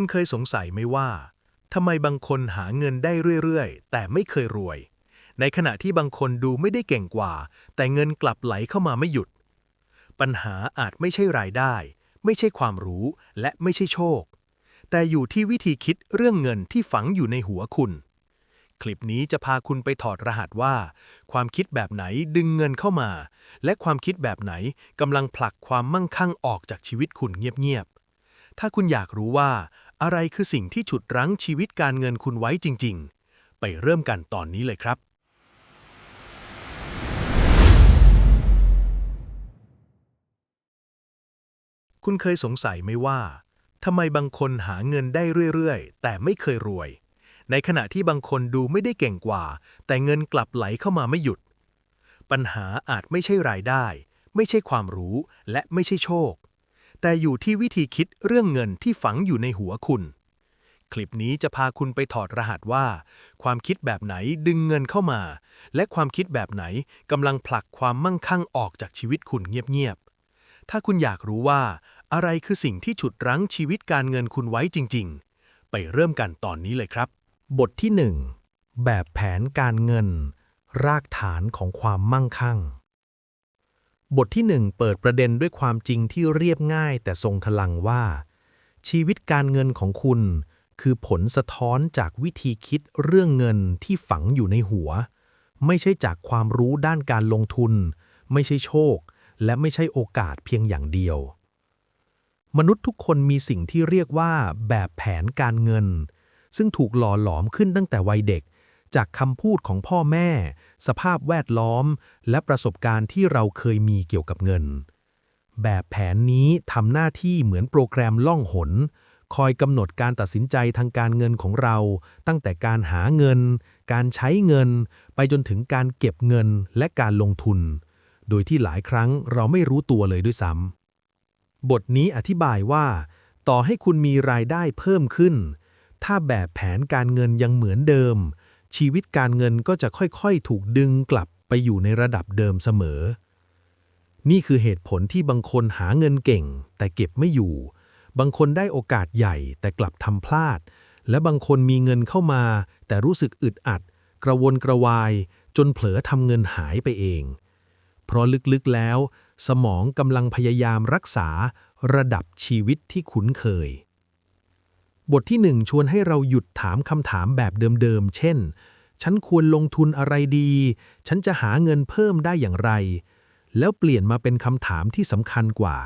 คุณเคยสงสัยไหมว่าทำไมบางคนหาเงินได้เรื่อยๆ แต่ไม่เคยรวย ในขณะที่บางคนดูไม่ได้เก่งกว่า แต่เงินกลับไหลเข้ามาไม่หยุด ปัญหาอาจไม่ใช่รายได้ ไม่ใช่ความรู้และไม่ใช่โชค แต่อยู่ที่วิธีคิดเรื่องเงินที่ฝังอยู่ในหัวคุณ คลิปนี้จะพาคุณไปถอดรหัสว่า ความคิดแบบไหนดึงเงินเข้ามา และความคิดแบบไหนกำลังผลักความมั่งคั่งออกจากชีวิตคุณเงียบๆถ้าคุณอยากรู้ว่า อะไรคือสิ่งที่ฉุดรั้งชีวิตการเงินคุณไว้จริง ๆ ไปเริ่มกันตอนนี้เลยครับ คุณเคยสงสัยไหมว่าทำไมบางคนหาเงินได้เรื่อยๆ แต่ไม่เคยรวย ในขณะที่บางคนดูไม่ได้เก่งกว่า แต่เงินกลับไหลเข้ามาไม่หยุด ปัญหาอาจไม่ใช่รายได้ ไม่ใช่ความรู้และไม่ใช่โชค แต่อยู่ที่วิธีคิดเรื่องเงินที่ฝังอยู่ในหัวคุณ คลิปนี้จะพาคุณไปถอดรหัสว่า ความคิดแบบไหนดึงเงินเข้ามา และความคิดแบบไหนกำลังผลักความมั่งคั่งออกจากชีวิตคุณเงียบๆ ถ้าคุณอยากรู้ว่า อะไรคือสิ่งที่ฉุดรั้งชีวิตการเงินคุณไว้จริง ๆ ไปเริ่มกันตอนนี้เลยครับ บทที่ 1 แบบแผนการเงิน รากฐานของความมั่งคั่ง บทที่1เปิดประเด็นด้วยความจริงที่เรียบง่ายแต่ทรงพลังว่า ชีวิตการเงินของคุณ คือผลสะท้อนจากวิธีคิดเรื่องเงินที่ฝังอยู่ในหัว ไม่ใช่จากความรู้ด้านการลงทุน ไม่ใช่โชค และไม่ใช่โอกาสเพียงอย่างเดียว มนุษย์ทุกคนมีสิ่งที่เรียกว่าแบบแผนการเงิน ซึ่งถูกหล่อหลอมขึ้นตั้งแต่วัยเด็ก จากคำพูดของพ่อแม่ สภาพแวดล้อม และประสบการณ์ที่เราเคยมีเกี่ยวกับเงิน แบบแผนนี้ทำหน้าที่เหมือนโปรแกรมล่องหน คอยกำหนดการตัดสินใจทางการเงินของเรา ตั้งแต่การหาเงิน การใช้เงิน ไปจนถึงการเก็บเงินและการลงทุน โดยที่หลายครั้งเราไม่รู้ตัวเลยด้วยซ้ำบทนี้อธิบายว่า ต่อให้คุณมีรายได้เพิ่มขึ้นถ้าแบบแผนการเงินยังเหมือนเดิม ชีวิตการเงินก็จะค่อยๆ ถูกดึงกลับไปอยู่ในระดับเดิมเสมอ นี่คือเหตุผลที่บางคนหาเงินเก่ง แต่เก็บไม่อยู่ บางคนได้โอกาสใหญ่แต่กลับทำพลาด และบางคนมีเงินเข้ามา แต่รู้สึกอึดอัด กระวนกระวาย จนเผลอทำเงินหายไปเอง เพราะลึกๆแล้ว สมองกำลังพยายามรักษาระดับชีวิตที่คุ้นเคย บทที่หนึ่งชวนให้เราหยุดถามคำถามแบบเดิมๆ เช่น ฉันควรลงทุนอะไรดี ฉันจะหาเงินเพิ่มได้อย่างไร แล้วเปลี่ยนมาเป็นคำถามที่สำคัญกว่า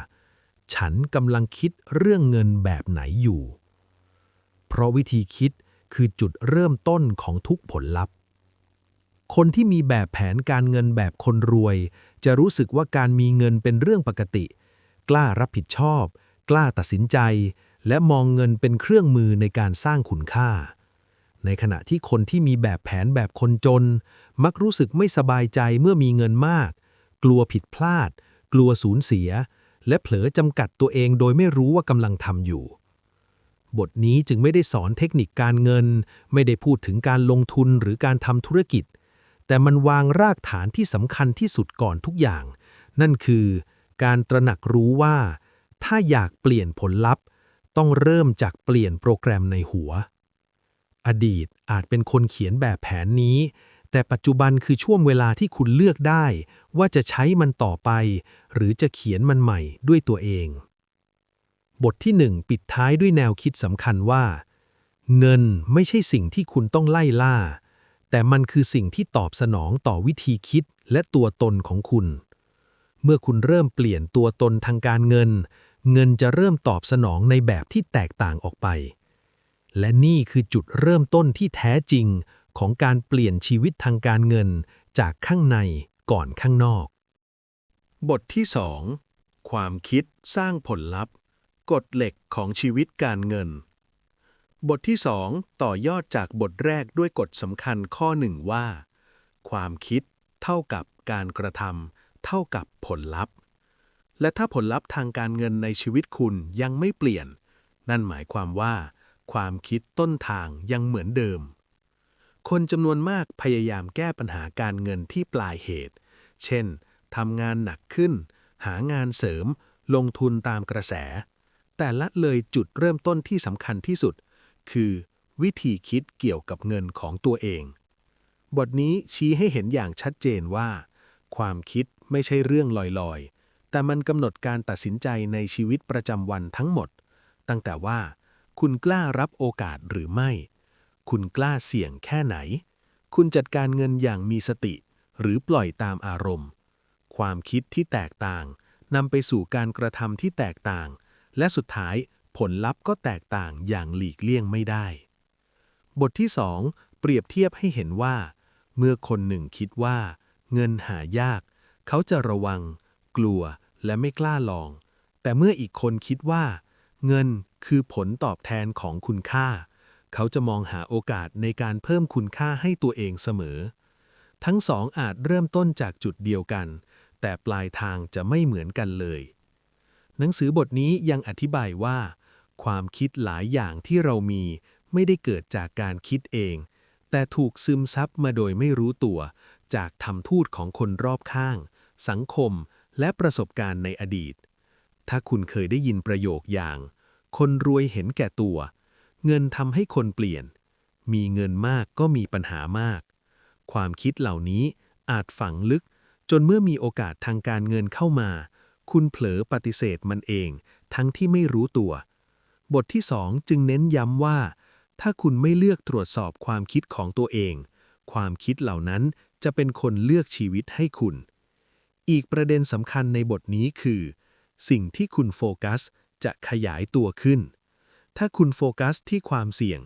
ฉันกำลังคิดเรื่องเงินแบบไหนอยู่ เพราะวิธีคิดคือจุดเริ่มต้นของทุกผลลัพธ์ คนที่มีแบบแผนการเงินแบบคนรวย จะรู้สึกว่าการมีเงินเป็นเรื่องปกติ กล้ารับผิดชอบ กล้าตัดสินใจ และมองเงินเป็นเครื่องมือในการสร้างคุณค่า ในขณะที่คนที่มีแบบแผนแบบคนจน มักรู้สึกไม่สบายใจเมื่อมีเงินมาก กลัวผิดพลาด กลัวสูญเสีย และเผลอจำกัดตัวเองโดยไม่รู้ว่ากำลังทำอยู่ บทนี้จึงไม่ได้สอนเทคนิคการเงิน ไม่ได้พูดถึงการลงทุนหรือการทำธุรกิจ แต่มันวางรากฐานที่สำคัญที่สุดก่อนทุกอย่าง นั่นคือ การตระหนักรู้ว่า ถ้าอยากเปลี่ยนผลลัพธ์ ต้องเริ่มจากเปลี่ยนโปรแกรมในหัว อดีตอาจเป็นคนเขียนแบบแผนนี้ แต่ปัจจุบันคือช่วงเวลาที่คุณเลือกได้ ว่าจะใช้มันต่อไป หรือจะเขียนมันใหม่ด้วยตัวเอง บทที่หนึ่งปิดท้ายด้วยแนวคิดสำคัญว่า เงินไม่ใช่สิ่งที่คุณต้องไล่ล่า แต่มันคือสิ่งที่ตอบสนองต่อวิธีคิดและตัวตนของคุณ เมื่อคุณเริ่มเปลี่ยนตัวตนทางการเงิน เงินจะเริ่มตอบสนองในแบบที่แตกต่างออกไป และนี่คือจุดเริ่มต้นที่แท้จริงของการเปลี่ยนชีวิตทางการเงินจากข้างในก่อนข้างนอก บทที่ 2 ความคิดสร้างผลลัพธ์กฎเหล็กของชีวิตการเงิน บทที่ 2 ต่อยอดจากบทแรกด้วยกฎสำคัญข้อหนึ่งว่า ความคิดเท่ากับการกระทำเท่ากับผลลัพธ์ และถ้าผลลัพธ์ทางการเงินในชีวิตคุณยังไม่เปลี่ยน นั่นหมายความว่า ความคิดต้นทางยังเหมือนเดิม คนจำนวนมากพยายามแก้ปัญหาการเงินที่ปลายเหตุ เช่นทำงานหนักขึ้น หางานเสริม ลงทุนตามกระแส แต่ละเลยจุดเริ่มต้นที่สำคัญที่สุด คือวิธีคิดเกี่ยวกับเงินของตัวเอง บทนี้ชี้ให้เห็นอย่างชัดเจนว่า ความคิดไม่ใช่เรื่องลอยๆ แต่มันกำหนดการตัดสินใจในชีวิตประจำวันทั้งหมด ตั้งแต่ว่า คุณกล้ารับโอกาสหรือไม่ คุณกล้าเสี่ยงแค่ไหน คุณจัดการเงินอย่างมีสติ หรือปล่อยตามอารมณ์ ความคิดที่แตกต่างนำไปสู่การกระทำที่แตกต่าง และสุดท้ายผลลัพธ์ก็แตกต่างอย่างหลีกเลี่ยงไม่ได้ บทที่ 2 เปรียบเทียบให้เห็นว่า เมื่อคนหนึ่งคิดว่า เงินหายาก เขาจะระวัง กลัว และไม่กล้าลอง แต่เมื่ออีกคนคิดว่า เงินคือผลตอบแทนของคุณค่า เขาจะมองหาโอกาสในการเพิ่มคุณค่าให้ตัวเองเสมอ ทั้งสองอาจเริ่มต้นจากจุดเดียวกัน แต่ปลายทางจะไม่เหมือนกันเลย หนังสือบทนี้ยังอธิบายว่า ความคิดหลายอย่างที่เรามีไม่ได้เกิดจากการคิดเอง แต่ถูกซึมซับมาโดยไม่รู้ตัว จากทำทูตของคนรอบข้าง สังคม และประสบการณ์ในอดีต ถ้าคุณเคยได้ยินประโยคอย่าง คนรวยเห็นแก่ตัว เงินทำให้คนเปลี่ยน มีเงินมากก็มีปัญหามาก ความคิดเหล่านี้อาจฝังลึก จนเมื่อมีโอกาสทางการเงินเข้ามา คุณเผลอปฏิเสธมันเอง ทั้งที่ไม่รู้ตัว บทที่สองจึงเน้นย้ำว่า ถ้าคุณไม่เลือกตรวจสอบความคิดของตัวเอง ความคิดเหล่านั้นจะเป็นคนเลือกชีวิตให้คุณ อีกประเด็นสำคัญในบทนี้คือ สิ่งที่คุณโฟกัสจะขยายตัวขึ้น ถ้าคุณโฟกัสที่ความเสี่ยง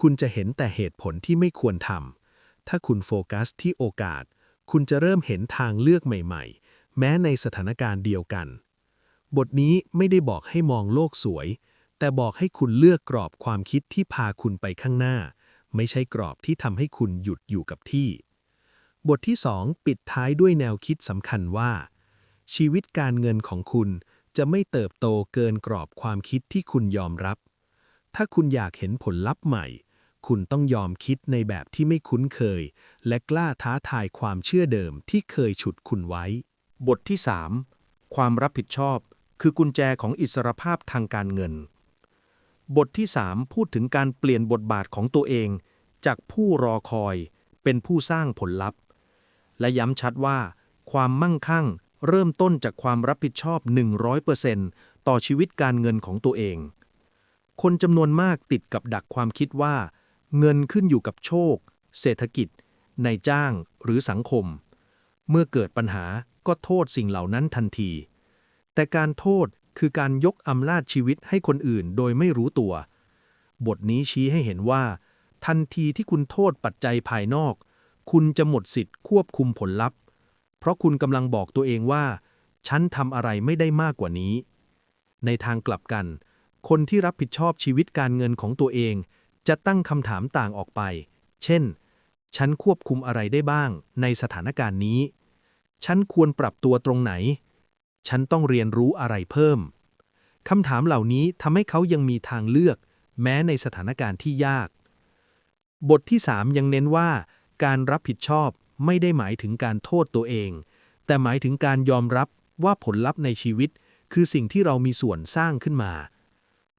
คุณจะเห็นแต่เหตุผลที่ไม่ควรทำ ถ้าคุณโฟกัสที่โอกาส คุณจะเริ่มเห็นทางเลือกใหม่ ๆ แม้ในสถานการณ์เดียวกัน บทนี้ไม่ได้บอกให้มองโลกสวย แต่บอกให้คุณเลือกกรอบความคิดที่พาคุณไปข้างหน้า ไม่ใช่กรอบที่ทำให้คุณหยุดอยู่กับที่ บทที่ 2 ปิดท้ายด้วยแนวคิดสำคัญว่า ชีวิตการเงินของคุณจะไม่เติบโตเกินกรอบความคิดที่คุณยอมรับ ถ้าคุณอยากเห็นผลลัพธ์ใหม่ คุณต้องยอมคิดในแบบที่ไม่คุ้นเคย และกล้าท้าทายความเชื่อเดิมที่เคยฉุดคุณไว้ บทที่ 3 ความรับผิดชอบ คือกุญแจของอิสรภาพทางการเงิน บทที่ 3 พูดถึงการเปลี่ยนบทบาทของตัวเอง จากผู้รอคอยเป็นผู้สร้างผลลัพธ์ และย้ำชัดว่า ความมั่งคั่ง เริ่มต้นจากความรับผิดชอบ 100%ต่อชีวิตการเงินของตัวเอง คนจำนวนมากติดกับดักความคิดว่า เงินขึ้นอยู่กับโชค เศรษฐกิจนายจ้างหรือสังคม เมื่อเกิดปัญหาก็โทษสิ่งเหล่านั้นทันที แต่การโทษคือการยกอำนาจชีวิตให้คนอื่นโดยไม่รู้ตัว บทนี้ชี้ให้เห็นว่า ทันทีที่คุณโทษปัจจัยภายนอก คุณจะหมดสิทธิ์ควบคุมผลลัพธ์ เพราะคุณกำลังบอกตัวเองว่า ฉันทำอะไรไม่ได้มากกว่านี้ ในทางกลับกัน คนที่รับผิดชอบชีวิตการเงินของตัวเอง จะตั้งคำถามต่างออกไป เช่น ฉันควบคุมอะไรได้บ้างในสถานการณ์นี้ ฉันควรปรับตัวตรงไหน ฉันต้องเรียนรู้อะไรเพิ่ม คำถามเหล่านี้ทำให้เขายังมีทางเลือก แม้ในสถานการณ์ที่ยาก บทที่ 3 ยังเน้นว่า การรับผิดชอบไม่ได้หมายถึงการโทษตัวเอง แต่หมายถึงการยอมรับว่าผลลัพธ์ในชีวิต คือสิ่งที่เรามีส่วนสร้างขึ้นมา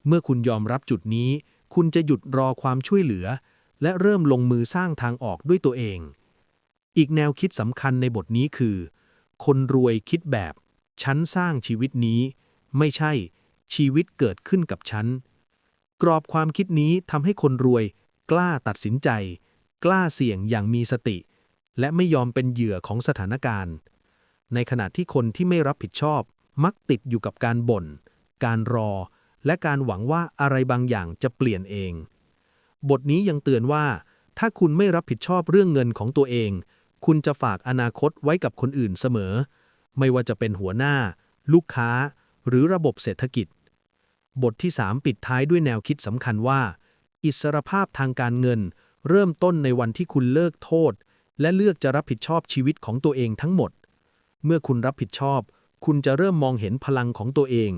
เมื่อคุณยอมรับจุดนี้ คุณจะหยุดรอความช่วยเหลือ และเริ่มลงมือสร้างทางออกด้วยตัวเอง อีกแนวคิดสำคัญในบทนี้คือ คนรวยคิดแบบ ฉันสร้างชีวิตนี้ ไม่ใช่ ชีวิตเกิดขึ้นกับฉัน กรอบความคิดนี้ทำให้คนรวย กล้าตัดสินใจ กล้าเสี่ยงอย่างมีสติ และไม่ยอมเป็นเหยื่อของสถานการณ์ ในขณะที่คนที่ไม่รับผิดชอบ มักติดอยู่กับการบ่น การรอ และการหวังว่าอะไรบางอย่างจะเปลี่ยนเอง บทนี้ยังเตือนว่า ถ้าคุณไม่รับผิดชอบเรื่องเงินของตัวเอง คุณจะฝากอนาคตไว้กับคนอื่นเสมอ ไม่ว่าจะเป็นหัวหน้า ลูกค้า หรือระบบเศรษฐกิจ บทที่ 3 ปิดท้ายด้วยแนวคิดสำคัญว่า อิสรภาพทางการเงิน เริ่มต้นในวันที่คุณเลิกโทษ และเลือกจะรับผิดชอบชีวิตของตัวเองทั้งหมด เมื่อคุณรับผิดชอบ คุณจะเริ่มมองเห็นพลังของตัวเอง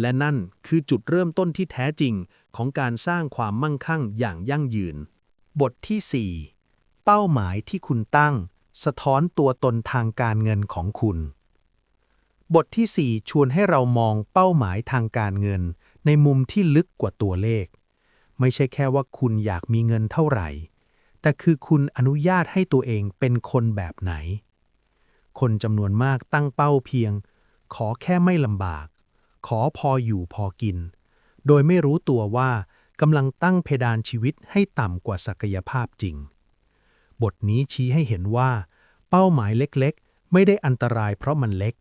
และนั่นคือจุดเริ่มต้นที่แท้จริงของการสร้างความมั่งคั่งอย่างยั่งยืน บทที่ 4 เป้าหมายที่คุณตั้ง สะท้อนตัวตนทางการเงินของคุณ บทที่ 4 ชวนให้เรามองเป้าหมายทางการเงิน ในมุมที่ลึกกว่าตัวเลข ไม่ใช่แค่ว่าคุณอยากมีเงินเท่าไหร่ แต่คือคุณอนุญาตให้ตัวเองเป็นคนแบบไหน คนจำนวนมากตั้งเป้าเพียง ขอแค่ไม่ลำบาก ขอพออยู่พอกิน โดยไม่รู้ตัวว่ากำลังตั้งเพดานชีวิตให้ต่ำกว่าศักยภาพจริง บทนี้ชี้ให้เห็นว่า เป้าหมายเล็กๆ ไม่ได้อันตรายเพราะมันเล็ก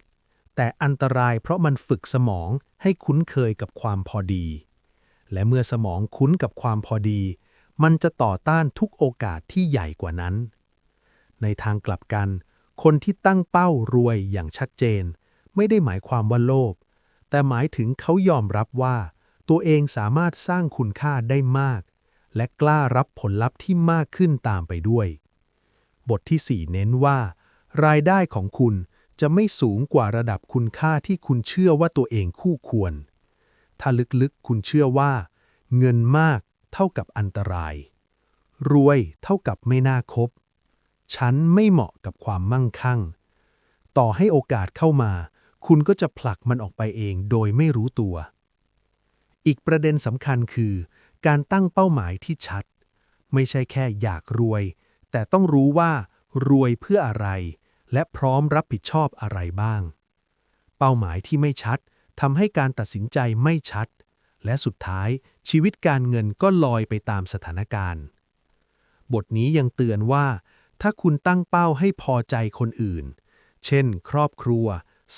แต่อันตรายเพราะมันฝึกสมองให้คุ้นเคยกับความพอดี และเมื่อสมองคุ้นกับความพอดี มันจะต่อต้านทุกโอกาสที่ใหญ่กว่านั้น ในทางกลับกัน คนที่ตั้งเป้ารวยอย่างชัดเจน ไม่ได้หมายความว่าโลภ แต่หมายถึงเขายอมรับว่า ตัวเองสามารถสร้างคุณค่าได้มาก และกล้ารับผลลัพธ์ที่มากขึ้นตามไปด้วย บทที่ 4 เน้นว่า รายได้ของคุณจะไม่สูงกว่าระดับคุณค่าที่คุณเชื่อว่าตัวเองคู่ควร ถ้าลึกๆ คุณเชื่อว่า เงินมากเท่ากับอันตราย รวยเท่ากับไม่น่าคบ ฉันไม่เหมาะกับความมั่งคั่ง ต่อให้โอกาสเข้ามา คุณก็จะผลักมันออกไปเองโดยไม่รู้ตัว อีกประเด็นสำคัญคือ การตั้งเป้าหมายที่ชัด ไม่ใช่แค่อยากรวย แต่ต้องรู้ว่ารวยเพื่ออะไร และพร้อมรับผิดชอบอะไรบ้าง เป้าหมายที่ไม่ชัด ทำให้การตัดสินใจไม่ชัด และสุดท้ายชีวิตการเงินก็ลอยไปตามสถานการณ์ บทนี้ยังเตือนว่า ถ้าคุณตั้งเป้าให้พอใจคนอื่น เช่น ครอบครัว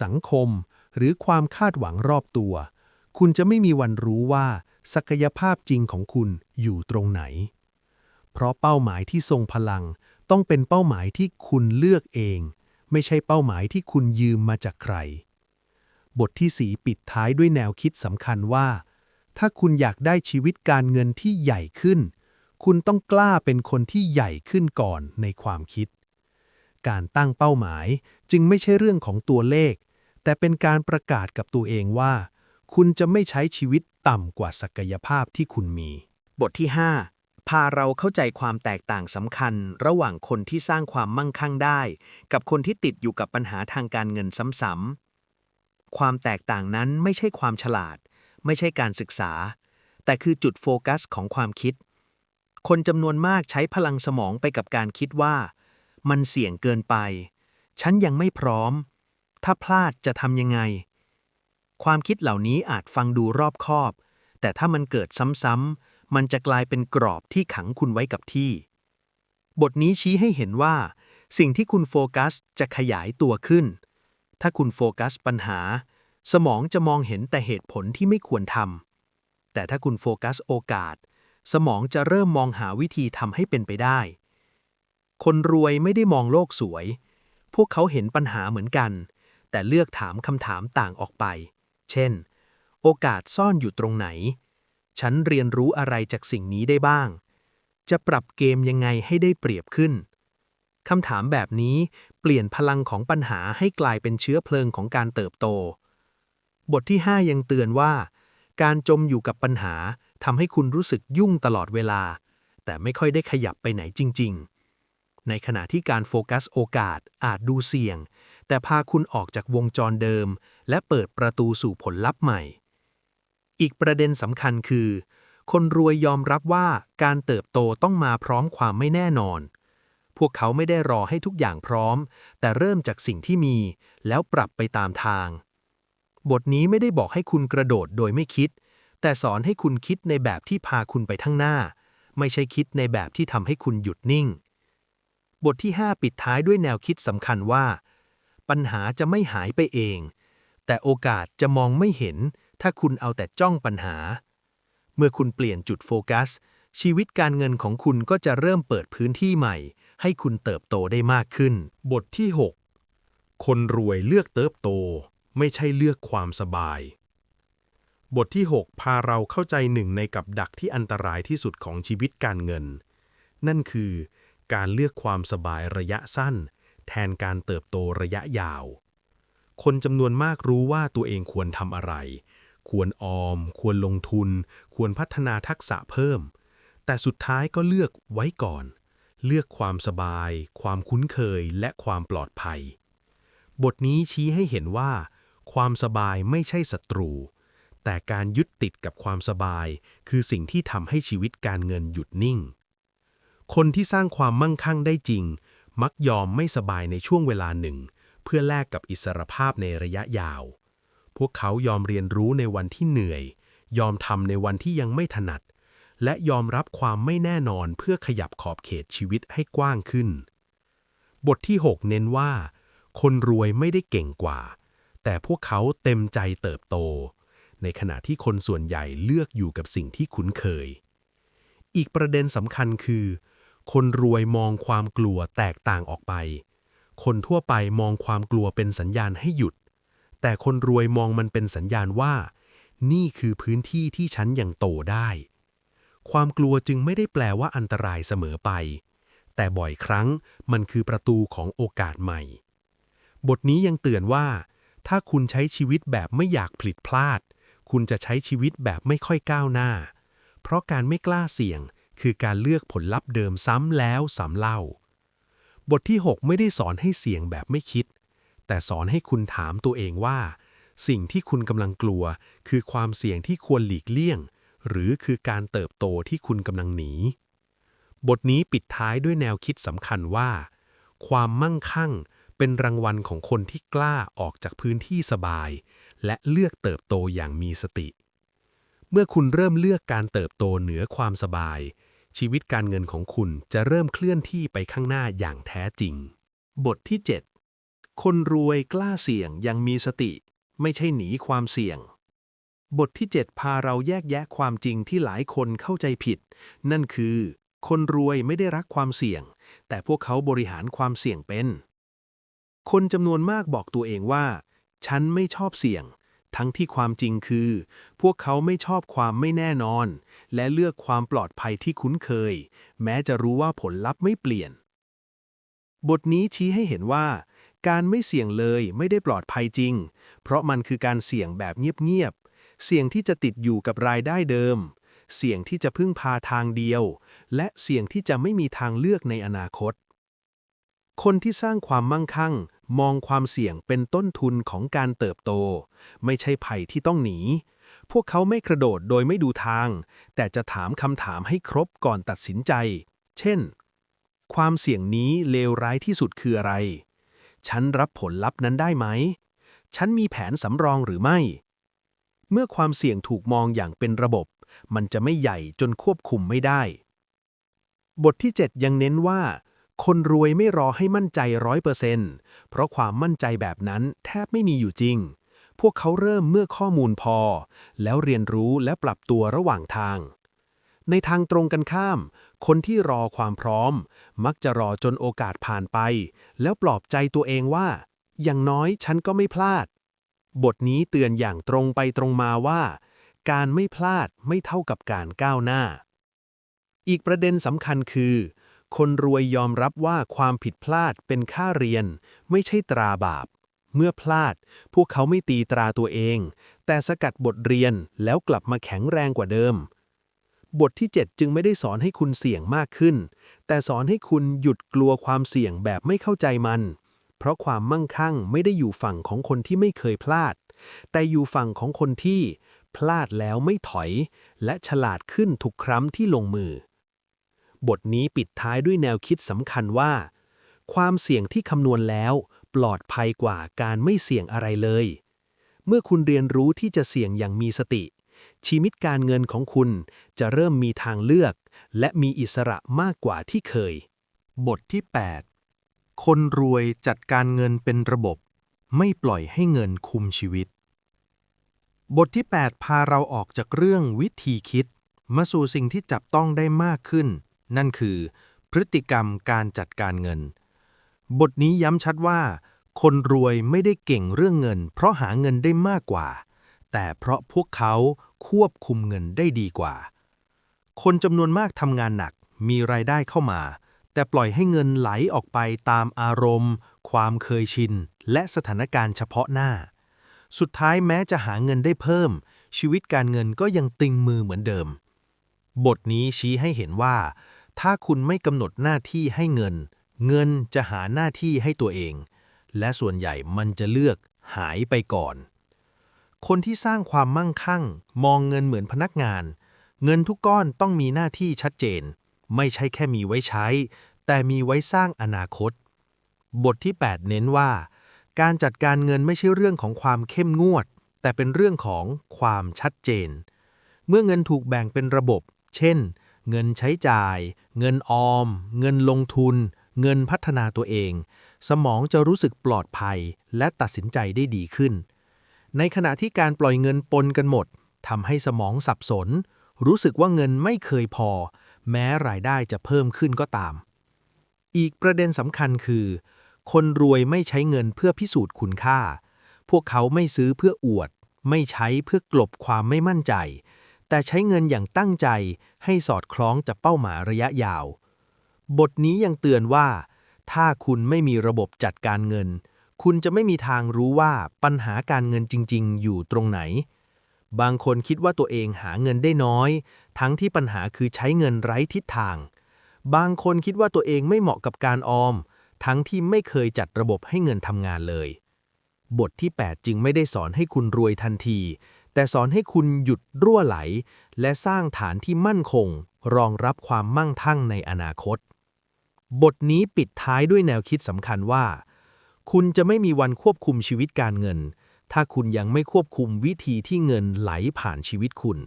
สังคม หรือความคาดหวังรอบตัว คุณจะไม่มีวันรู้ว่า ศักยภาพจริงของคุณอยู่ตรงไหน เพราะเป้าหมายที่ทรงพลังต้องเป็นเป้าหมายที่คุณเลือกเอง ไม่ใช่เป้าหมายที่คุณยืมมาจากใคร บทที่สีปิดท้ายด้วยแนวคิดสำคัญว่า ถ้าคุณอยากได้ชีวิตการเงินที่ใหญ่ขึ้น คุณต้องกล้าเป็นคนที่ใหญ่ขึ้นก่อนในความคิด การตั้งเป้าหมายจึงไม่ใช่เรื่องของตัวเลข แต่เป็นการประกาศกับตัวเองว่า คุณจะไม่ใช้ชีวิตต่ำกว่าศักยภาพที่คุณมี บทที่ 5 พาเราเข้าใจความแตกต่างสำคัญ ระหว่างคนที่สร้างความมั่งคั่งได้ กับคนที่ติดอยู่กับปัญหาทางการเงินซ้ำๆ ความแตกต่างนั้นไม่ใช่ความฉลาด ไม่ใช่การศึกษา แต่คือจุดโฟกัสของความคิด คนจำนวนมากใช้พลังสมองไปกับการคิดว่า มันเสี่ยงเกินไป ฉันยังไม่พร้อม ถ้าพลาดจะทำยังไง ความคิดเหล่านี้อาจฟังดูรอบคอบ แต่ถ้ามันเกิดซ้ำๆมันจะกลายเป็นกรอบที่ขังคุณไว้กับที่ บทนี้ชี้ให้เห็นว่า สิ่งที่คุณโฟกัสจะขยายตัวขึ้น ถ้าคุณโฟกัสปัญหา สมองจะมองเห็นแต่เหตุผลที่ไม่ควรทำ แต่ถ้าคุณโฟกัสโอกาส สมองจะเริ่มมองหาวิธีทำให้เป็นไปได้ คนรวยไม่ได้มองโลกสวย พวกเขาเห็นปัญหาเหมือนกัน แต่เลือกถามคำถามต่างออกไป เช่น โอกาสซ่อนอยู่ตรงไหน ฉันเรียนรู้อะไรจากสิ่งนี้ได้บ้าง จะปรับเกมยังไงให้ได้เปรียบขึ้นคำถามแบบนี้ เปลี่ยนพลังของปัญหาให้กลายเป็นเชื้อเพลิงของการเติบโต บทที่ 5 ยังเตือนว่า การจมอยู่กับปัญหาทำให้คุณรู้สึกยุ่งตลอดเวลา แต่ไม่ค่อยได้ขยับไปไหนจริง ๆ ในขณะที่การโฟกัสโอกาสอาจดูเสี่ยง แต่พาคุณออกจากวงจรเดิม และเปิดประตูสู่ผลลัพธ์ใหม่ อีกประเด็นสำคัญคือ คนรวยยอมรับว่าการเติบโตต้องมาพร้อมความไม่แน่นอน พวกเขาไม่ได้รอให้ทุกอย่างพร้อม แต่เริ่มจากสิ่งที่มี แล้วปรับไปตามทาง บทนี้ไม่ได้บอกให้คุณกระโดดโดยไม่คิด แต่สอนให้คุณคิดในแบบที่พาคุณไปข้างหน้า ไม่ใช่คิดในแบบที่ทำให้คุณหยุดนิ่ง บทที่ 5 ปิดท้ายด้วยแนวคิดสำคัญว่า ปัญหาจะไม่หายไปเอง แต่โอกาสจะมองไม่เห็น ถ้าคุณเอาแต่จ้องปัญหา เมื่อคุณเปลี่ยนจุดโฟกัสชีวิตการเงินของคุณก็จะเริ่มเปิดพื้นที่ใหม่ ให้คุณเติบโตได้มากขึ้น บทที่ 6 คนรวยเลือกเติบโต ไม่ใช่เลือกความสบาย บทที่ 6 พาเราเข้าใจหนึ่งในกับดักที่อันตรายที่สุดของชีวิตการเงิน นั่นคือ การเลือกความสบายระยะสั้น แทนการเติบโตระยะยาว คนจำนวนมากรู้ว่าตัวเองควรทำอะไร ควรออม ควรลงทุน ควรพัฒนาทักษะเพิ่ม แต่สุดท้ายก็เลือกไว้ก่อน เลือกความสบาย ความคุ้นเคย และความปลอดภัย บทนี้ชี้ให้เห็นว่า ความสบายไม่ใช่ศัตรู แต่การยึดติดกับความสบาย คือสิ่งที่ทำให้ชีวิตการเงินหยุดนิ่ง คนที่สร้างความมั่งคั่งได้จริง มักยอมไม่สบายในช่วงเวลาหนึ่ง เพื่อแลกกับอิสรภาพในระยะยาว พวกเขายอมเรียนรู้ในวันที่เหนื่อย ยอมทำในวันที่ยังไม่ถนัด และยอมรับความไม่แน่นอนเพื่อขยับขอบเขตชีวิตให้กว้างขึ้น บทที่ 6 เน้นว่า คนรวยไม่ได้เก่งกว่า แต่พวกเขาเต็มใจเติบโต ในขณะที่คนส่วนใหญ่เลือกอยู่กับสิ่งที่คุ้นเคย อีกประเด็นสำคัญคือ คนรวยมองความกลัวแตกต่างออกไป คนทั่วไปมองความกลัวเป็นสัญญาณให้หยุด แต่คนรวยมองมันเป็นสัญญาณว่า นี่คือพื้นที่ที่ฉันยังโตได้ ความกลัวจึงไม่ได้แปลว่าอันตรายเสมอไป แต่บ่อยครั้งมันคือประตูของโอกาสใหม่ บทนี้ยังเตือนว่า ถ้าคุณใช้ชีวิตแบบไม่อยากผลิตพลาด คุณจะใช้ชีวิตแบบไม่ค่อยก้าวหน้า เพราะการไม่กล้าเสี่ยง คือการเลือกผลลัพธ์เดิมซ้ำแล้วซ้ำเล่า บทที่ 6 ไม่ได้สอนให้เสี่ยงแบบไม่คิด แต่สอนให้คุณถามตัวเองว่า สิ่งที่คุณกำลังกลัว คือความเสี่ยงที่ควรหลีกเลี่ยง หรือคือการเติบโตที่คุณกำลังหนี บทนี้ปิดท้ายด้วยแนวคิดสำคัญว่า ความมั่งคั่งเป็นรางวัลของคนที่กล้าออกจากพื้นที่สบาย และเลือกเติบโตอย่างมีสติ เมื่อคุณเริ่มเลือกการเติบโตเหนือความสบาย ชีวิตการเงินของคุณจะเริ่มเคลื่อนที่ไปข้างหน้าอย่างแท้จริง บทที่ 7 คนรวยกล้าเสี่ยงยังมีสติ ไม่ใช่หนีความเสี่ยง บทที่ 7 พาเราแยกแยะความจริงที่หลายคนเข้าใจผิด นั่นคือ คนรวยไม่ได้รักความเสี่ยง แต่พวกเขาบริหารความเสี่ยงเป็น คนจำนวนมากบอกตัวเองว่า ฉันไม่ชอบเสี่ยง ทั้งที่ความจริงคือ พวกเขาไม่ชอบความไม่แน่นอน และเลือกความปลอดภัยที่คุ้นเคย แม้จะรู้ว่าผลลัพธ์ไม่เปลี่ยน บทนี้ชี้ให้เห็นว่า การไม่เสี่ยงเลยไม่ได้ปลอดภัยจริง เพราะมันคือการเสี่ยงแบบเงียบๆ เสี่ยงที่จะติดอยู่กับรายได้เดิม เสี่ยงที่จะพึ่งพาทางเดียว และเสี่ยงที่จะไม่มีทางเลือกในอนาคต คนที่สร้างความมั่งคั่ง มองความเสี่ยงเป็นต้นทุนของการเติบโต ไม่ใช่ภัยที่ต้องหนี พวกเขาไม่กระโดดโดยไม่ดูทาง แต่จะถามคำถามให้ครบก่อนตัดสินใจ เช่น ความเสี่ยงนี้เลวร้ายที่สุดคืออะไร ฉันรับผลลัพธ์นั้นได้ไหมฉันมีแผนสำรองหรือไม่ เมื่อความเสี่ยงถูกมองอย่างเป็นระบบ มันจะไม่ใหญ่จนควบคุมไม่ได้ บทที่ 7 ยังเน้นว่า คนรวยไม่รอให้มั่นใจร้อยเปอร์เซนต์เพราะความมั่นใจแบบนั้นแทบไม่มีอยู่จริง พวกเขาเริ่มเมื่อข้อมูลพอ แล้วเรียนรู้และปรับตัวระหว่างทาง ในทางตรงกันข้าม คนที่รอความพร้อม มักจะรอจนโอกาสผ่านไป แล้วปลอบใจตัวเองว่า อย่างน้อยฉันก็ไม่พลาด บทนี้เตือนอย่างตรงไปตรงมาว่า การไม่พลาดไม่เท่ากับการก้าวหน้า อีกประเด็นสำคัญคือ คนรวยยอมรับว่าความผิดพลาดเป็นค่าเรียน ไม่ใช่ตราบาป เมื่อพลาด พวกเขาไม่ตีตราตัวเอง แต่สกัดบทเรียนแล้วกลับมาแข็งแรงกว่าเดิม บทที่ 7 จึงไม่ได้สอนให้คุณเสี่ยงมากขึ้น แต่สอนให้คุณหยุดกลัวความเสี่ยงแบบไม่เข้าใจมัน เพราะความมั่งคั่งไม่ได้อยู่ฝั่งของคนที่ไม่เคยพลาด แต่อยู่ฝั่งของคนที่พลาดแล้วไม่ถอย และฉลาดขึ้นทุกครั้งที่ลงมือ บทนี้ปิดท้ายด้วยแนวคิดสำคัญว่า ความเสี่ยงที่คำนวณแล้ว ปลอดภัยกว่าการไม่เสี่ยงอะไรเลย เมื่อคุณเรียนรู้ที่จะเสี่ยงอย่างมีสติ ชีวิตการเงินของคุณจะเริ่มมีทางเลือก และมีอิสระมากกว่าที่เคย บทที่ 8 คนรวยจัดการเงินเป็นระบบ ไม่ปล่อยให้เงินคุมชีวิต บทที่ 8 พาเราออกจากเรื่องวิธีคิด มาสู่สิ่งที่จับต้องได้มากขึ้น นั่นคือ พฤติกรรมการจัดการเงิน บทนี้ย้ำชัดว่า คนรวยไม่ได้เก่งเรื่องเงิน เพราะหาเงินได้มากกว่า แต่เพราะพวกเขาควบคุมเงินได้ดีกว่า คนจำนวนมากทำงานหนักมีรายได้เข้ามา แต่ปล่อยให้เงินไหลออกไปตามอารมณ์ ความเคยชิน และสถานการณ์เฉพาะหน้า สุดท้ายแม้จะหาเงินได้เพิ่ม ชีวิตการเงินก็ยังติงมือเหมือนเดิม บทนี้ชี้ให้เห็นว่า ถ้าคุณไม่กำหนดหน้าที่ให้เงิน เงินจะหาหน้าที่ให้ตัวเอง และส่วนใหญ่มันจะเลือกหายไปก่อน คนที่สร้างความมั่งคั่ง มองเงินเหมือนพนักงาน เงินทุกก้อนต้องมีหน้าที่ชัดเจน ไม่ใช่แค่มีไว้ใช้ แต่มีไว้สร้างอนาคต บทที่ 8 เน้นว่า การจัดการเงินไม่ใช่เรื่องของความเข้มงวด แต่เป็นเรื่องของความชัดเจน เมื่อเงินถูกแบ่งเป็นระบบ เช่น เงินใช้จ่าย เงินออม เงินลงทุน เงินพัฒนาตัวเอง สมองจะรู้สึกปลอดภัยและตัดสินใจได้ดีขึ้น ในขณะที่การปล่อยเงินปนกันหมดทำให้สมองสับสน รู้สึกว่าเงินไม่เคยพอ แม้รายได้จะเพิ่มขึ้นก็ตาม อีกประเด็นสำคัญคือ คนรวยไม่ใช้เงินเพื่อพิสูจน์คุณค่า พวกเขาไม่ซื้อเพื่ออวด ไม่ใช้เพื่อกลบความไม่มั่นใจ แต่ใช้เงินอย่างตั้งใจให้สอดคล้องกับเป้าหมายระยะยาว บทนี้ยังเตือนว่า ถ้าคุณไม่มีระบบจัดการเงิน คุณจะไม่มีทางรู้ว่าปัญหาการเงินจริง ๆ อยู่ตรงไหน บางคนคิดว่าตัวเองหาเงินได้น้อย ทั้งที่ปัญหาคือใช้เงินไร้ทิศทาง บางคนคิดว่าตัวเองไม่เหมาะกับการออม ทั้งที่ไม่เคยจัดระบบให้เงินทำงานเลย บทที่ 8 จึงไม่ได้สอนให้คุณรวยทันที แต่สอนให้คุณหยุดรั่วไหล และสร้างฐานที่มั่นคง รองรับความมั่งคั่งในอนาคต บทนี้ปิดท้ายด้วยแนวคิดสำคัญว่า คุณจะไม่มีวันควบคุมชีวิตการเงิน ถ้าคุณยังไม่ควบคุมวิธีที่เงินไหลผ่านชีวิตคุณ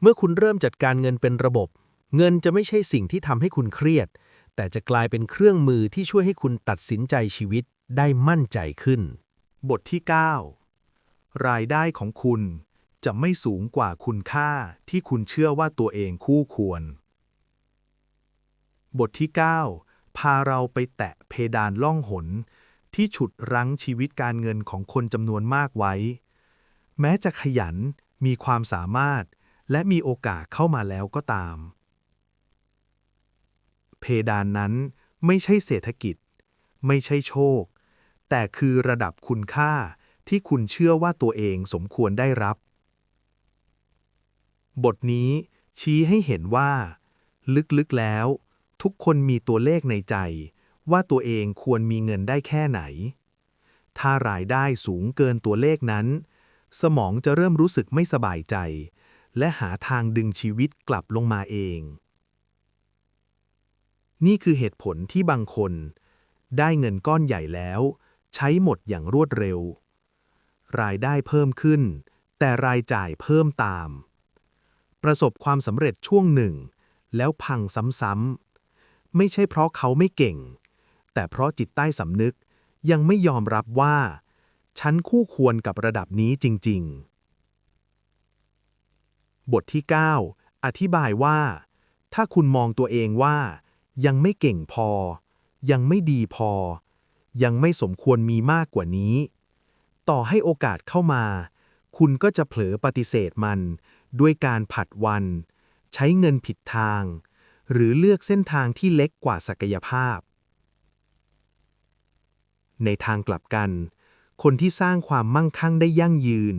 เมื่อคุณเริ่มจัดการเงินเป็นระบบ เงินจะไม่ใช่สิ่งที่ทำให้คุณเครียด แต่จะกลายเป็นเครื่องมือที่ช่วยให้คุณตัดสินใจชีวิตได้มั่นใจขึ้น บทที่ 9 รายได้ของคุณจะไม่สูงกว่าคุณค่าที่คุณเชื่อว่าตัวเองคู่ควร บทที่ 9 พาเราไปแตะเพดานล่องหน ที่ฉุดรั้งชีวิตการเงินของคนจำนวนมากไว้ แม้จะขยันมีความสามารถ และมีโอกาสเข้ามาแล้วก็ตาม เพดานนั้นไม่ใช่เศรษฐกิจ ไม่ใช่โชค แต่คือระดับคุณค่าที่คุณเชื่อว่าตัวเองสมควรได้รับ บทนี้ชี้ให้เห็นว่า ลึกๆแล้ว ทุกคนมีตัวเลขในใจ ว่าตัวเองควรมีเงินได้แค่ไหน ถ้ารายได้สูงเกินตัวเลขนั้น สมองจะเริ่มรู้สึกไม่สบายใจ และหาทางดึงชีวิตกลับลงมาเอง นี่คือเหตุผลที่บางคน ได้เงินก้อนใหญ่แล้ว ใช้หมดอย่างรวดเร็ว รายได้เพิ่มขึ้น แต่รายจ่ายเพิ่มตาม ประสบความสำเร็จช่วงหนึ่ง แล้วพังซ้ำๆไม่ใช่เพราะเขาไม่เก่ง แต่เพราะจิตใต้สำนึกยังไม่ยอมรับว่า ฉันคู่ควรกับระดับนี้จริง ๆ บทที่ 9 อธิบายว่า ถ้าคุณมองตัวเองว่า ยังไม่เก่งพอ ยังไม่ดีพอ ยังไม่สมควรมีมากกว่านี้ ต่อให้โอกาสเข้ามา คุณก็จะเผลอปฏิเสธมัน ด้วยการผัดวัน ใช้เงินผิดทาง หรือเลือกเส้นทางที่เล็กกว่าศักยภาพ ในทางกลับกัน คนที่สร้างความมั่งคั่งได้ยั่งยืน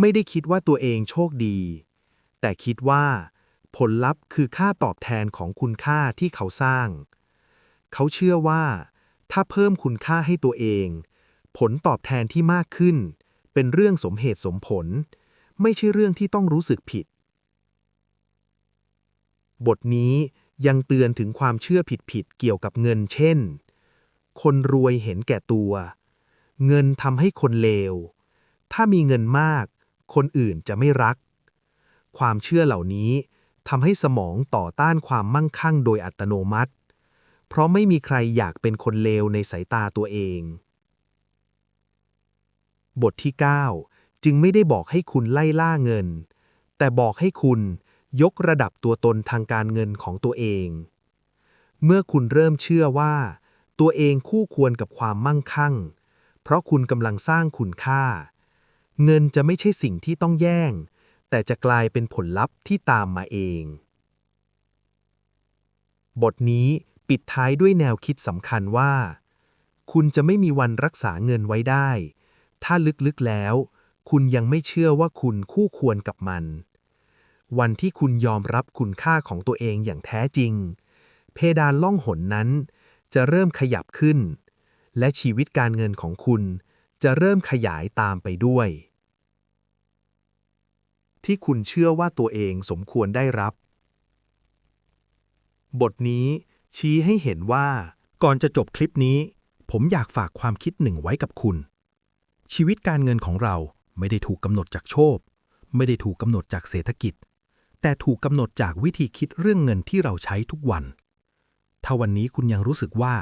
ไม่ได้คิดว่าตัวเองโชคดี แต่คิดว่า ผลลัพธ์คือค่าตอบแทนของคุณค่าที่เขาสร้าง เขาเชื่อว่า ถ้าเพิ่มคุณค่าให้ตัวเอง ผลตอบแทนที่มากขึ้น เป็นเรื่องสมเหตุสมผล ไม่ใช่เรื่องที่ต้องรู้สึกผิด บทนี้ยังเตือนถึงความเชื่อผิดๆเกี่ยวกับเงินเช่น คนรวยเห็นแก่ตัว เงินทำให้คนเลว ถ้ามีเงินมาก คนอื่นจะไม่รัก ความเชื่อเหล่านี้ ทำให้สมองต่อต้านความมั่งคั่งโดยอัตโนมัติ เพราะไม่มีใครอยากเป็นคนเลวในสายตาตัวเอง บทที่ 9 จึงไม่ได้บอกให้คุณไล่ล่าเงิน แต่บอกให้คุณยกระดับตัวตนทางการเงินของตัวเอง เมื่อคุณเริ่มเชื่อว่า ตัวเองคู่ควรกับความมั่งคั่ง เพราะคุณกำลังสร้างคุณค่า เงินจะไม่ใช่สิ่งที่ต้องแย่ง แต่จะกลายเป็นผลลัพธ์ที่ตามมาเอง บทนี้ปิดท้ายด้วยแนวคิดสำคัญว่า คุณจะไม่มีวันรักษาเงินไว้ได้ ถ้าลึกๆแล้ว คุณยังไม่เชื่อว่าคุณคู่ควรกับมัน วันที่คุณยอมรับคุณค่าของตัวเองอย่างแท้จริง เพดานล่องหนนั้น จะเริ่มขยับขึ้น และชีวิตการเงินของคุณจะเริ่มขยายตามไปด้วย ที่คุณเชื่อว่าตัวเองสมควรได้รับ บทนี้ชี้ให้เห็นว่า ก่อนจะจบคลิปนี้ ผมอยากฝากความคิดหนึ่งไว้กับคุณ ชีวิตการเงินของเราไม่ได้ถูกกำหนดจากโชค ไม่ได้ถูกกำหนดจากเศรษฐกิจ แต่ถูกกำหนดจากวิธีคิดเรื่องเงินที่เราใช้ทุกวัน ถ้าวันนี้คุณยังรู้สึกว่า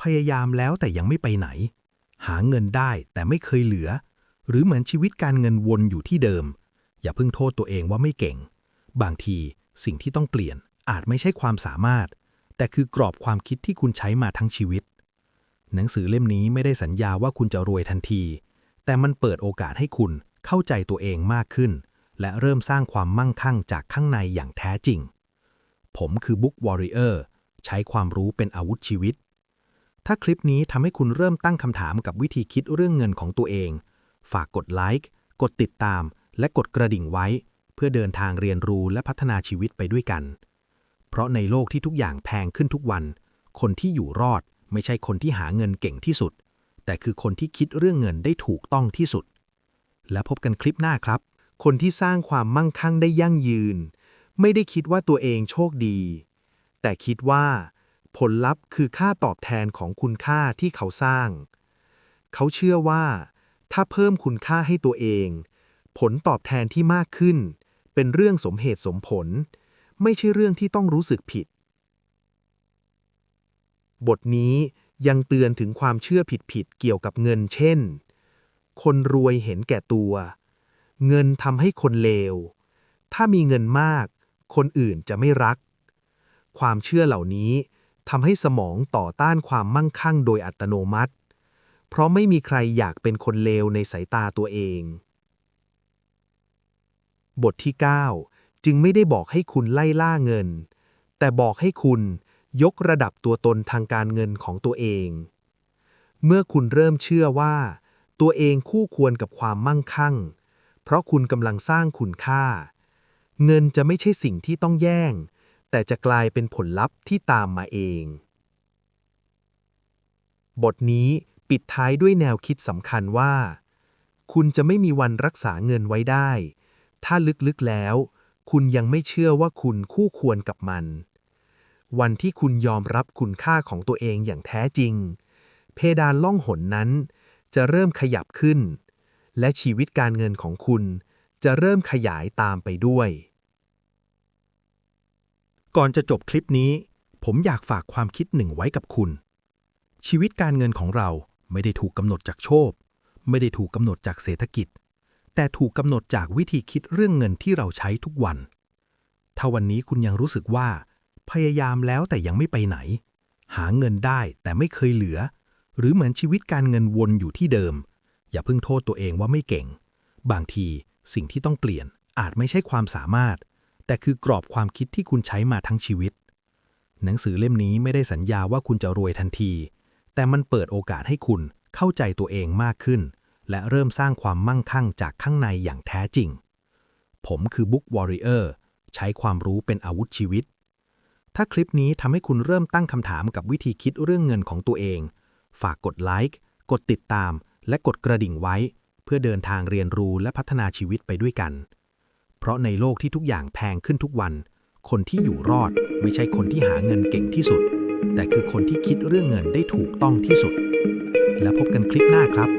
พยายามแล้วแต่ยังไม่ไปไหน หาเงินได้แต่ไม่เคยเหลือ หรือเหมือนชีวิตการเงินวนอยู่ที่เดิม อย่าเพิ่งโทษตัวเองว่าไม่เก่ง บางทีสิ่งที่ต้องเปลี่ยนอาจไม่ใช่ความสามารถ แต่คือกรอบความคิดที่คุณใช้มาทั้งชีวิต หนังสือเล่มนี้ไม่ได้สัญญาว่าคุณจะรวยทันที แต่มันเปิดโอกาสให้คุณเข้าใจตัวเองมากขึ้น และเริ่มสร้างความมั่งคั่งจากข้างในอย่างแท้จริง ผมคือบุ๊กวอริเออร์ใช้ความรู้เป็นอาวุธชีวิต ถ้าคลิปนี้ทำให้คุณเริ่มตั้งคำถามกับวิธีคิดเรื่องเงินของตัวเอง ฝากกดไลค์กดติดตาม และกดกระดิ่งไว้ เพื่อเดินทางเรียนรู้และพัฒนาชีวิตไปด้วยกัน เพราะในโลกที่ทุกอย่างแพงขึ้นทุกวัน คนที่อยู่รอดไม่ใช่คนที่หาเงินเก่งที่สุด แต่คือคนที่คิดเรื่องเงินได้ถูกต้องที่สุด และพบกันคลิปหน้าครับ คนที่สร้างความมั่งคั่งได้ยั่งยืน ไม่ได้คิดว่าตัวเองโชคดี แต่คิดว่าผลลัพธ์คือค่าตอบแทนของคุณค่าที่เขาสร้าง เขาเชื่อว่า ถ้าเพิ่มคุณค่าให้ตัวเอง ผลตอบแทนที่มากขึ้น เป็นเรื่องสมเหตุสมผล ไม่ใช่เรื่องที่ต้องรู้สึกผิด บทนี้ยังเตือนถึงความเชื่อผิดๆเกี่ยวกับเงินเช่น คนรวยเห็นแก่ตัว เงินทำให้คนเลว ถ้ามีเงินมาก คนอื่นจะไม่รัก ความเชื่อเหล่านี้ทำให้สมองต่อต้านความมั่งคั่งโดยอัตโนมัติ เพราะไม่มีใครอยากเป็นคนเลวในสายตาตัวเอง บทที่ 9 จึงไม่ได้บอกให้คุณไล่ล่าเงิน แต่บอกให้คุณยกระดับตัวตนทางการเงินของตัวเอง เมื่อคุณเริ่มเชื่อว่า ตัวเองคู่ควรกับความมั่งคั่ง เพราะคุณกำลังสร้างคุณค่า เงินจะไม่ใช่สิ่งที่ต้องแย่ง แต่จะกลายเป็นผลลัพธ์ที่ตามมาเอง บทนี้ปิดท้ายด้วยแนวคิดสำคัญว่า คุณจะไม่มีวันรักษาเงินไว้ได้ ถ้าลึกๆแล้ว คุณยังไม่เชื่อว่าคุณคู่ควรกับมัน วันที่คุณยอมรับคุณค่าของตัวเองอย่างแท้จริง เพดานล่องหนนั้น จะเริ่มขยับขึ้น และชีวิตการเงินของคุณ จะเริ่มขยายตามไปด้วย ก่อนจะจบคลิปนี้ ผมอยากฝากความคิดหนึ่งไว้กับคุณ ชีวิตการเงินของเราไม่ได้ถูกกำหนดจากโชค ไม่ได้ถูกกำหนดจากเศรษฐกิจ แต่ถูกกำหนดจากวิธีคิดเรื่องเงินที่เราใช้ทุกวัน ถ้าวันนี้คุณยังรู้สึกว่า พยายามแล้วแต่ยังไม่ไปไหน หาเงินได้แต่ไม่เคยเหลือ หรือเหมือนชีวิตการเงินวนอยู่ที่เดิม อย่าเพิ่งโทษตัวเองว่าไม่เก่ง บางทีสิ่งที่ต้องเปลี่ยนอาจไม่ใช่ความสามารถ แต่คือกรอบความคิดที่คุณใช้มาทั้งชีวิต หนังสือเล่มนี้ไม่ได้สัญญาว่าคุณจะรวยทันที แต่มันเปิดโอกาสให้คุณเข้าใจตัวเองมากขึ้น และเริ่มสร้างความมั่งคั่งจากข้างในอย่างแท้จริง ผมคือบุ๊กวอริเออร์ใช้ความรู้เป็นอาวุธชีวิต ถ้าคลิปนี้ทำให้คุณเริ่มตั้งคำถามกับวิธีคิดเรื่องเงินของตัวเอง ฝากกดไลค์กดติดตาม และกดกระดิ่งไว้ เพื่อเดินทางเรียนรู้และพัฒนาชีวิตไปด้วยกัน เพราะในโลกที่ทุกอย่างแพงขึ้นทุกวัน คนที่อยู่รอดไม่ใช่คนที่หาเงินเก่งที่สุด แต่คือคนที่คิดเรื่องเงินได้ถูกต้องที่สุด แล้วพบกันคลิปหน้าครับ